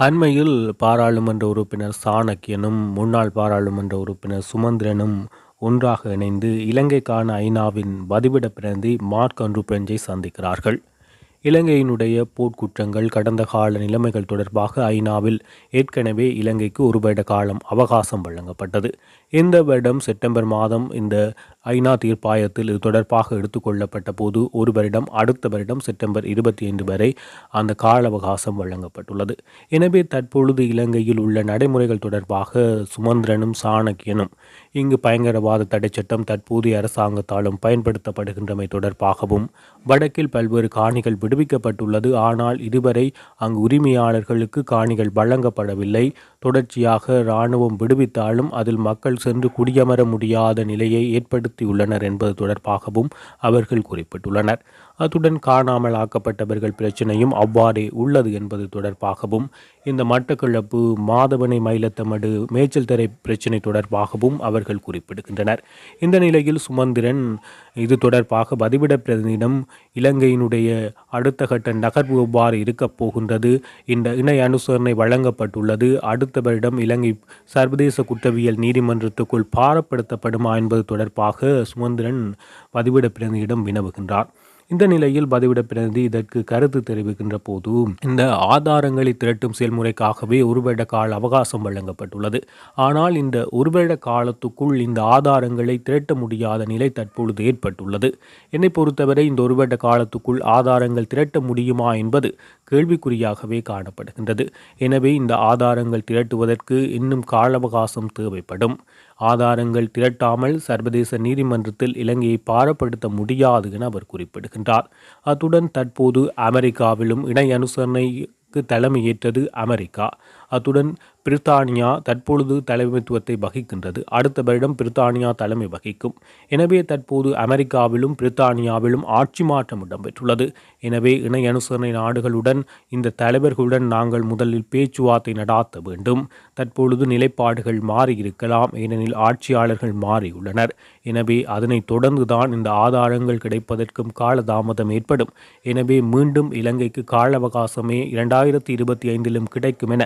அண்மையில் பாராளுமன்ற உறுப்பினர் சாணக்கியனும் முன்னாள் பாராளுமன்ற உறுப்பினர் சுமந்திரனும் ஒன்றாக இணைந்து இலங்கைக்கான ஐநாவின் வதிவிட பிரதி மார்க் அன்ரு பிரெஞ்சை சந்திக்கிறார்கள். இலங்கையினுடைய போர்க்குற்றங்கள் கடந்த கால நிலைமைகள் தொடர்பாக ஐநாவில் ஏற்கனவே இலங்கைக்கு ஒரு வருட காலம் அவகாசம் வழங்கப்பட்டது. இந்த வருடம் செப்டம்பர் மாதம் இந்த ஐநா தீர்ப்பாயத்தில் இது தொடர்பாக எடுத்துக்கொள்ளப்பட்ட போது ஒரு வருடம் அடுத்த வருடம் செப்டம்பர் இருபத்தி ஐந்து வரை அந்த கால அவகாசம் வழங்கப்பட்டுள்ளது. எனவே தற்பொழுது இலங்கையில் உள்ள நடைமுறைகள் தொடர்பாக சுமந்திரனும் சாணக்கியனும் இங்கு பயங்கரவாத தடை சட்டம் தற்போதைய அரசாங்கத்தாலும் பயன்படுத்தப்படுகின்றமை தொடர்பாகவும் வடக்கில் பல்வேறு காணிகள் விடுவிக்கப்பட்டுள்ளது. ஆனால் இதுவரை அங்கு உரிமையாளர்களுக்கு காணிகள் வழங்கப்படவில்லை. தொடர்ச்சியாக இராணுவம் விடுவித்தாலும் அதில் மக்கள் சென்று குடியமர முடியாத நிலையை ஏற்படுத்தியுள்ளனர் என்பது தொடர்பாகவும் அவர்கள் குறிப்பிட்டுள்ளனர். அத்துடன் காணாமல் ஆக்கப்பட்டவர்கள் பிரச்சனையும் அவ்வாறே உள்ளது என்பது தொடர்பாகவும் இந்த மட்டக்களப்பு மாதவனை மயிலத்தமடு மேய்ச்சல் தரை பிரச்சினை தொடர்பாகவும் அவர்கள் குறிப்பிடுகின்றனர். இந்த நிலையில் சுமந்திரன் இது தொடர்பாக பதிவிட பிரதிநிடம் இலங்கையினுடைய அடுத்த கட்ட நகர்வு எவ்வாறு இருக்கப் போகின்றது? இந்த இணை அனுசரணை வழங்கப்பட்டுள்ளது. அடுத்த வருடம் இலங்கை சர்வதேச குற்றவியல் நீதிமன்றத்துக்குள் பாரப்படுத்தப்படுமா? என்பது தொடர்பாக சுமந்திரன் பதிவிட பிரதிநிடம் வினவுகின்றார். இந்த நிலையில் பதிவிட பிரதிநிதி இதற்கு கருத்து தெரிவிக்கின்ற போது இந்த ஆதாரங்களை திரட்டும் செயல்முறைக்காகவே ஒரு வருட கால அவகாசம் வழங்கப்பட்டுள்ளது. ஆனால் இந்த ஒரு வருட காலத்துக்குள் இந்த ஆதாரங்களை திரட்ட முடியாத நிலை தற்பொழுது ஏற்பட்டுள்ளது. என்னை பொறுத்தவரை இந்த ஒரு வருட காலத்துக்குள் ஆதாரங்கள் திரட்ட முடியுமா என்பது கேள்விக்குறியாகவே காணப்படுகின்றது. எனவே இந்த ஆதாரங்கள் திரட்டுவதற்கு இன்னும் கால அவகாசம் தேவைப்படும். ஆதாரங்கள் திரட்டாமல் சர்வதேச நீதிமன்றத்தில் இலங்கையை பாரப்படுத்த முடியாது என அவர் வருகின்றார் அத்துடன் தற்போது அமெரிக்காவிலும் இணை அனுசரணைக்கு தலைமையேற்றது அமெரிக்கா. அத்துடன் பிரித்தானியா தற்பொழுது தலைமைத்துவத்தை வகிக்கின்றது. அடுத்த வருடம் பிரித்தானியா தலைமை வகிக்கும். எனவே தற்போது அமெரிக்காவிலும் பிரித்தானியாவிலும் ஆட்சி மாற்றம் இடம்பெற்றுள்ளது. எனவே இணை அனுசரணை நாடுகளுடன் இந்த தலைவர்களுடன் நாங்கள் முதலில் பேச்சுவார்த்தை நடாத்த வேண்டும். தற்பொழுது நிலைப்பாடுகள் மாறியிருக்கலாம். ஏனெனில் ஆட்சியாளர்கள் மாறியுள்ளனர். எனவே அதனைத் தொடர்ந்துதான் இந்த ஆதாரங்கள் கிடைப்பதற்கும் காலதாமதம் ஏற்படும். எனவே மீண்டும் இலங்கைக்கு கால அவகாசமே இரண்டாயிரத்தி இருபத்தி ஐந்திலும் கிடைக்கும் என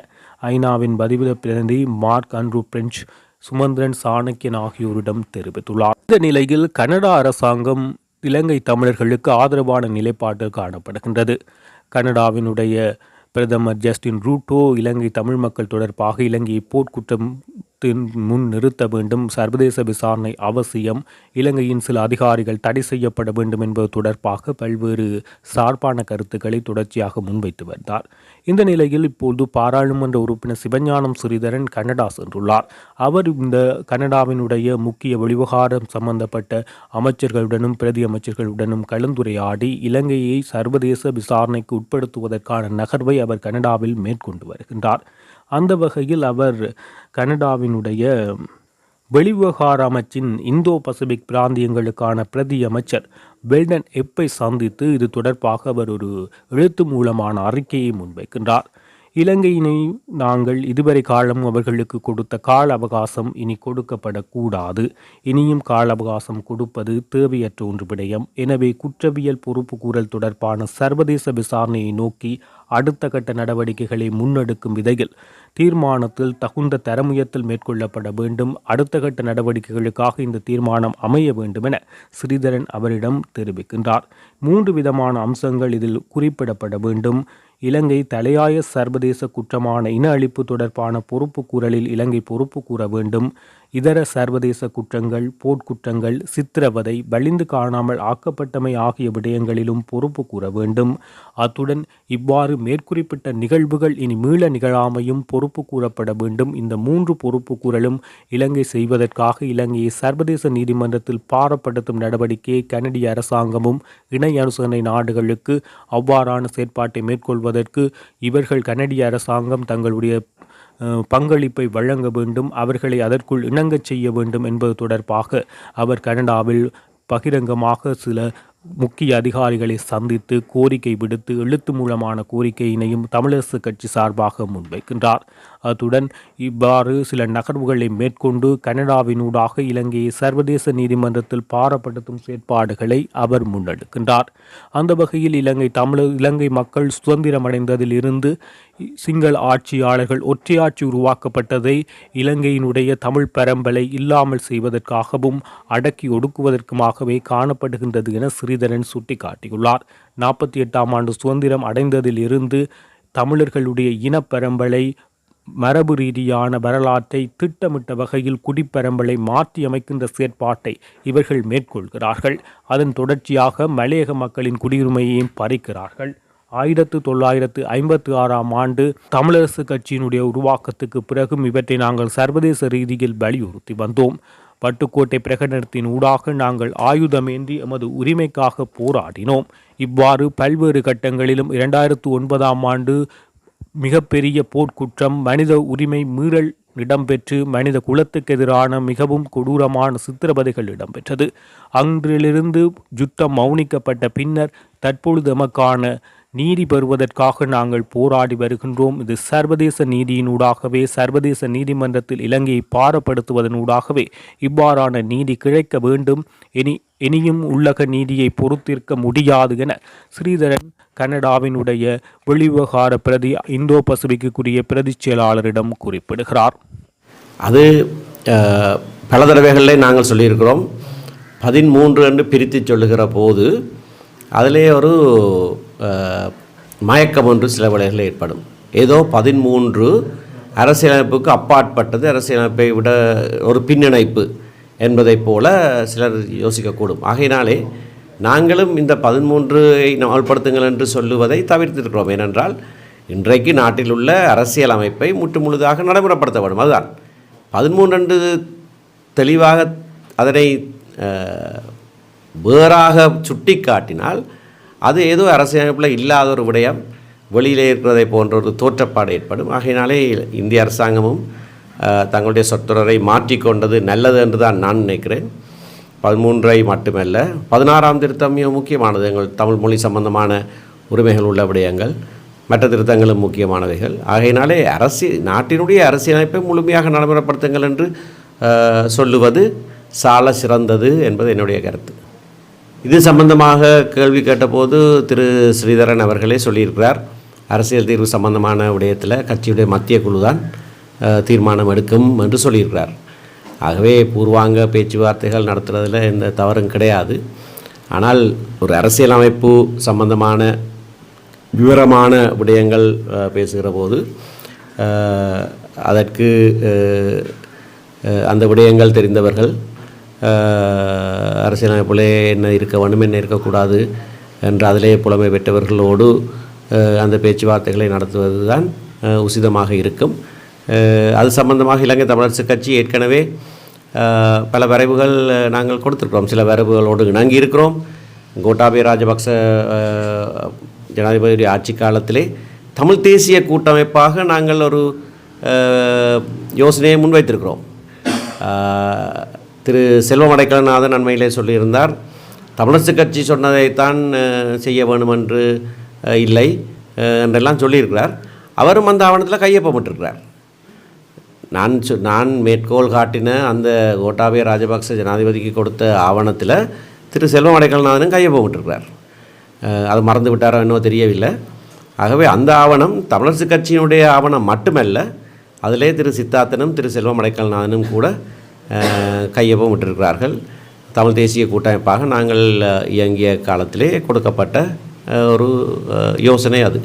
ஐநாவின் பதிவிட பிரதிநிதி Marc Andre Franche Sumanthiran Shanakiyan ஆகியோரிடம் தெரிவித்துள்ளார். இந்த நிலையில் கனடா அரசாங்கம் இலங்கை தமிழர்களுக்கு ஆதரவான நிலைப்பாடு காணப்படுகின்றது. கனடாவினுடைய பிரதமர் ஜஸ்டின் ரூட்டோ இலங்கை தமிழ் மக்கள் தொடர்பாக இலங்கையை போர்க்குற்றம் முன் நிறுத்த வேண்டும். சர்வதேச விசாரணை அவசியம். இலங்கையின் சில அதிகாரிகள் தடை செய்யப்பட வேண்டும் என்பது தொடர்பாக பல்வேறு சார்பான கருத்துக்களை தொடர்ச்சியாக முன்வைத்து வந்தார். இந்த நிலையில் இப்போது பாராளுமன்ற உறுப்பினர் சிவஞானம் ஸ்ரீதரன் கனடா சென்றுள்ளார். அவர் இந்த கனடாவினுடைய முக்கிய வெளிவகாரம் சம்பந்தப்பட்ட அமைச்சர்களுடனும் பிரதி அமைச்சர்களுடனும் கலந்துரையாடி இலங்கையை சர்வதேச விசாரணைக்கு உட்படுத்துவதற்கான நகர்வை அவர் கனடாவில் மேற்கொண்டு வருகின்றார். அந்த வகையில் அவர் கனடாவினுடைய வெளிவிவகார அமைச்சின் இந்தோ பசிபிக் பிராந்தியங்களுக்கான பிரதி அமைச்சர் வெல்டன் எப்பை சந்தித்து இது தொடர்பாக அவர் ஒரு எழுத்து மூலமான அறிக்கையை முன்வைக்கின்றார். இலங்கையினை நாங்கள் இதுவரை காலம் அவர்களுக்கு கொடுத்த கால அவகாசம் இனி கொடுக்கப்படக்கூடாது. இனியும் கால அவகாசம் கொடுப்பது தேவையற்ற ஒன்று விடயம் எனவே குற்றவியல் பொறுப்பு கூறல் தொடர்பான சர்வதேச விசாரணையை நோக்கி அடுத்த கட்ட நடவடிக்கைகளை முன்னெடுக்கும் விதையில் தீர்மானத்தில் தகுந்த தரமுயத்தில் மேற்கொள்ளப்பட வேண்டும். அடுத்த கட்ட நடவடிக்கைகளுக்காக இந்த தீர்மானம் அமைய வேண்டும் என ஸ்ரீதரன் அவரிடம் தெரிவிக்கின்றார். மூன்று விதமான அம்சங்கள் இதில் குறிப்பிடப்பட வேண்டும். இலங்கை தலையாய சர்வதேச குற்றமான இன அழிப்பு தொடர்பான பொறுப்பு கூறலில் இலங்கை பொறுப்பு கூற வேண்டும். இதர சர்வதேச குற்றங்கள் போர்க்குற்றங்கள் சித்திரவதை வலிந்து காணாமல் ஆக்கப்பட்டமை ஆகிய விடயங்களிலும் பொறுப்பு கூற வேண்டும். அத்துடன் இவ்வாறு மேற்குறிப்பிட்ட நிகழ்வுகள் இனி மீள நிகழாமையும் பொறுப்பு கூறப்பட வேண்டும். இந்த மூன்று பொறுப்பு கூறலும் இலங்கை செய்வதற்காக இலங்கையை சர்வதேச நீதிமன்றத்தில் பாரப்படுத்தும் நடவடிக்கையை கனடிய அரசாங்கமும் இணை அனுசரணை நாடுகளுக்கு அவ்வாறான செயற்பாட்டை மேற்கொள்வதற்கு இவர்கள் கனடிய அரசாங்கம் தங்களுடைய பங்களிப்பை வழங்க வேண்டும் அவர்களை அதற்குள் இணங்கச் செய்ய வேண்டும் என்பது தொடர்பாக அவர் கனடாவில் பகிரங்கமாக சில முக்கிய அதிகாரிகளை சந்தித்து கோரிக்கை விடுத்து எழுத்து மூலமான கோரிக்கையினையும் தமிழரசு கட்சி சார்பாக முன்வைக்கின்றார். அத்துடன் இவ்வாறு சில நகர்வுகளை மேற்கொண்டு கனடாவினூடாக இலங்கையை சர்வதேச நீதிமன்றத்தில் பாரப்படுத்தும் செயற்பாடுகளை அவர் முன்னெடுக்கின்றார். அந்த வகையில் இலங்கை தமிழர் இலங்கை மக்கள் சுதந்திரமடைந்ததில் இருந்து சிங்கள ஆட்சியாளர்கள் ஒற்றையாட்சி உருவாக்கப்பட்டதை இலங்கையினுடைய தமிழ் பரம்பலை இல்லாமல் செய்வதற்காகவும் அடக்கி ஒடுக்குவதற்குமாகவே காணப்படுகின்றது என ஸ்ரீதரன் சுட்டிக்காட்டியுள்ளார். நாற்பத்தி எட்டாம் ஆண்டு சுதந்திரம் அடைந்ததில் இருந்து தமிழர்களுடைய இனப்பரம்பலை மரபு ரீதியான வரலாற்றை திட்டமிட்ட வகையில் குடிப்பரம்பலை மாற்றி அமைக்கின்ற செயற்பாட்டை இவர்கள் மேற்கொள்கிறார்கள். அதன் தொடர்ச்சியாக மலையக மக்களின் குடியுரிமையையும் பறிக்கிறார்கள். ஆயிரத்து தொள்ளாயிரத்து ஐம்பத்தி ஆறாம் ஆண்டு தமிழரசு கட்சியினுடைய உருவாக்கத்துக்கு பிறகும் இவற்றை நாங்கள் சர்வதேச ரீதியில் வலியுறுத்தி வந்தோம். பட்டுக்கோட்டை பிரகடனத்தின் ஊடாக நாங்கள் ஆயுதமேந்தி எமது உரிமைக்காக போராடினோம். இவ்வாறு பல்வேறு கட்டங்களிலும் இரண்டாயிரத்து ஒன்பதாம் ஆண்டு மிகப்பெரிய போர்க்குற்றம் மனித உரிமை மீறல் இடம்பெற்று மனித குலத்துக்கு எதிரான மிகவும் கொடூரமான சித்திரவதைகள் இடம்பெற்றது. அன்றிலிருந்து யுத்தம் மௌனிக்கப்பட்ட பின்னர் தற்பொழுது எமக்கான நீதி பெறுவதற்காக நாங்கள் போராடி வருகின்றோம். இது சர்வதேச நீதியினூடாகவே சர்வதேச நீதிமன்றத்தில் இலங்கையை பாரப்படுத்துவதனூடாகவே இவ்வாறான நீதி கிடைக்க வேண்டும். இனி இனியும் உள்ளக நீதியை பொறுத்திருக்க முடியாது என ஸ்ரீதரன் கனடாவினுடைய வெளிவிவகார பிரதி இந்தோ பசிபிக்குரிய பிரதி செயலாளரிடம் குறிப்பிடுகிறார். அது பல தடவைகளில் நாங்கள் சொல்லியிருக்கிறோம். பதிமூன்று என்று பிரித்து சொல்லுகிற போது அதிலே ஒரு மயக்கம் ஒன்று சில வேளைகளில் ஏற்படும். ஏதோ பதிமூன்று அரசியலமைப்புக்கு அப்பாற்பட்டது. அரசியலமைப்பை விட ஒரு பின்னிணைப்பு என்பதைப் போல சிலர் யோசிக்கக்கூடும். ஆகையினாலே நாங்களும் இந்த பதிமூன்றை அமல்படுத்துங்கள் என்று சொல்லுவதை தவிர்த்திருக்கிறோம். ஏனென்றால் இன்றைக்கு நாட்டில் உள்ள அரசியல் அமைப்பை முற்றுமுழுதாக நடைமுறைப்படுத்த வேண்டும் அதுதான். பதிமூன்று என்று தெளிவாக அதனை வேறாக சுட்டி காட்டினால் அது ஏதோ அரசியலமைப்பில் இல்லாத ஒரு விடயம். வெளியிலே இருக்கிறதை போன்ற ஒரு தோற்றப்பாடு ஏற்படும். ஆகையினாலே இந்திய அரசாங்கமும் தங்களுடைய சொற்றொடரை மாற்றிக்கொண்டது நல்லது என்று தான் நான் நினைக்கிறேன். பதிமூன்றை மட்டுமல்ல பதினாறாம் திருத்தம் மிக முக்கியமானது. எங்கள் தமிழ் மொழி சம்பந்தமான உரிமைகள் உள்ள விடயங்கள் மற்ற திருத்தங்களும் முக்கியமானவைகள். ஆகையினாலே அரசு நாட்டினுடைய அரசியலமைப்பை முழுமையாக நடைமுறைப்படுத்துங்கள் என்று சொல்லுவது சால சிறந்தது என்பது என்னுடைய கருத்து. இது சம்பந்தமாக கேள்வி கேட்டபோது திரு ஸ்ரீதரன் அவர்களே சொல்லியிருக்கிறார். அரசியல் தீர்வு சம்பந்தமான விடயத்தில் கட்சியுடைய மத்திய குழு தான் தீர்மானம் எடுக்கும் என்று சொல்லியிருக்கிறார். ஆகவே பூர்வாங்க பேச்சுவார்த்தைகள் நடத்துகிறதுல எந்த தவறும் கிடையாது. ஆனால் ஒரு அரசியலமைப்பு சம்பந்தமான விவரமான விடயங்கள் பேசுகிற போது அதற்கு அந்த விடயங்கள் தெரிந்தவர்கள் அரசியலமைப்பிலே என்ன இருக்க வேண்டும் என்ன இருக்கக்கூடாது என்று அதிலே புலமை பெற்றவர்களோடு அந்த பேச்சுவார்த்தைகளை நடத்துவது தான் உசிதமாக இருக்கும். அது சம்பந்தமாக இலங்கை தமிழரசு கட்சி ஏற்கனவே பல வரைவுகள் நாங்கள் கொடுத்துருக்கிறோம். சில வரைவுகளோடு இணங்கி இருக்கிறோம் கோட்டாபய ராஜபக்ச ஜனாதிபதியுடைய ஜனாதிபதி ஆட்சி காலத்திலே தமிழ் தேசிய கூட்டமைப்பாக நாங்கள் ஒரு யோசனையை முன்வைத்திருக்கிறோம். திரு செல்வமடைக்கலநாதன் அண்மையிலே சொல்லியிருந்தார் தமிழரசு கட்சி சொன்னதைத்தான் செய்ய வேண்டும் என்று இல்லை என்றெல்லாம் சொல்லியிருக்கிறார். அவரும் அந்த ஆவணத்தில் கையொப்பமிட்டிருக்கிறார். நான் சொ நான் மேற்கோள் காட்டின அந்த கோட்டாபய ராஜபக்ச ஜனாதிபதிக்கு கொடுத்த ஆவணத்தில் திரு செல்வம் அடைக்கல்நாதனும் கையொப்பமிட்டிருக்கிறார் அது மறந்து விட்டாரோ என்னவோ தெரியவில்லை. ஆகவே அந்த ஆவணம் தமிழரசு கட்சியினுடைய ஆவணம் மட்டுமல்ல அதிலே திரு சித்தார்த்தனும் திரு செல்வம் அடைக்கல்நாதனும் கூட கையொப்பம் விட்டிருக்கிறார்கள். தமிழ் தேசிய கூட்டமைப்பாக நாங்கள் இயங்கிய காலத்திலே கொடுக்கப்பட்ட ஒரு யோசனை அது.